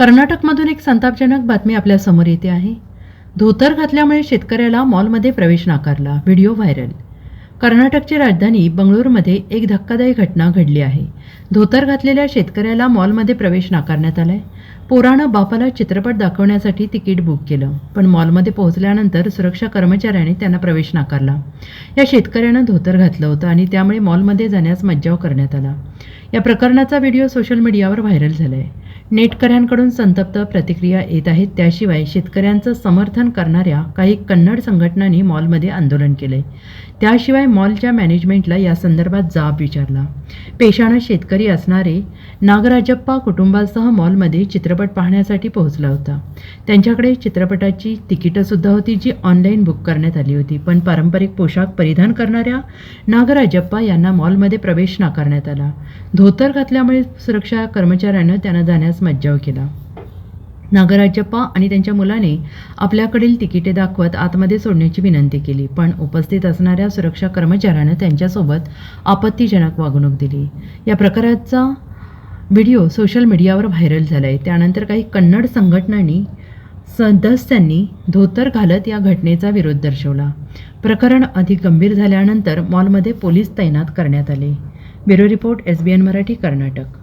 कर्नाटकमधून एक संतापजनक बातमी आपल्यासमोर येते आहे. धोतर घातल्यामुळे शेतकऱ्याला मॉलमध्ये प्रवेश नाकारला. Video viral. कर्नाटकची राजधानी बंगळुरूमध्ये एक धक्कादायक घटना घडली आहे. धोतर घातलेल्या शेतकऱ्याला मॉलमध्ये प्रवेश नाकारण्यात आलाय. पोरानं बापाला चित्रपट दाखवण्यासाठी तिकीट बुक केलं पण मॉलमध्ये पोहोचल्यानंतर सुरक्षा कर्मचाऱ्याने त्यांना प्रवेश नाकारला. या शेतकऱ्यानं धोतर घातलं होतं आणि त्यामुळे मॉलमध्ये जाण्यास मज्जाव करण्यात आला. या प्रकरणाचा व्हिडिओ सोशल मीडियावर व्हायरल झाला आहे नेटकऱ्यांकडून संतप्त प्रतिक्रिया येत आहेत. त्याशिवाय शेतकऱ्यांचं समर्थन करणाऱ्या काही कन्नड संघटनांनी मॉलमध्ये आंदोलन केलंय त्याशिवाय मॉलच्या मॅनेजमेंटला या संदर्भात जाब विचारला. पेशानं शेतकरी असणारे नागराजप्पा कुटुंबासह मॉलमध्ये चित्रपट पाहण्यासाठी पोहोचला होता. त्यांच्याकडे चित्रपटाची तिकीटंसुद्धा होती जी ऑनलाईन बुक करण्यात आली होती. पण पारंपरिक पोशाख परिधान करणाऱ्या नागराजप्पा यांना मॉलमध्ये प्रवेश नाकारण्यात आला. धोतर घातल्यामुळे सुरक्षा कर्मचाऱ्यानं त्यांना जाण्यास मज्जाव केला. नागराजप्पा आणि त्यांच्या मुलाने आपल्याकडील तिकिटे दाखवत आतमध्ये सोडण्याची विनंती केली पण उपस्थित असणाऱ्या सुरक्षा कर्मचाऱ्यानं त्यांच्यासोबत आपत्तीजनक वागणूक दिली. या प्रकाराचा व्हिडिओ सोशल मीडियावर व्हायरल झाला आहे त्यानंतर काही कन्नड संघटनांनी सदस्यांनी धोतर घालत या घटनेचा विरोध दर्शवला. प्रकरण अधिक गंभीर झाल्यानंतर मॉलमध्ये पोलीस तैनात करण्यात आले. Bureau report S B N Marathi Karnataka.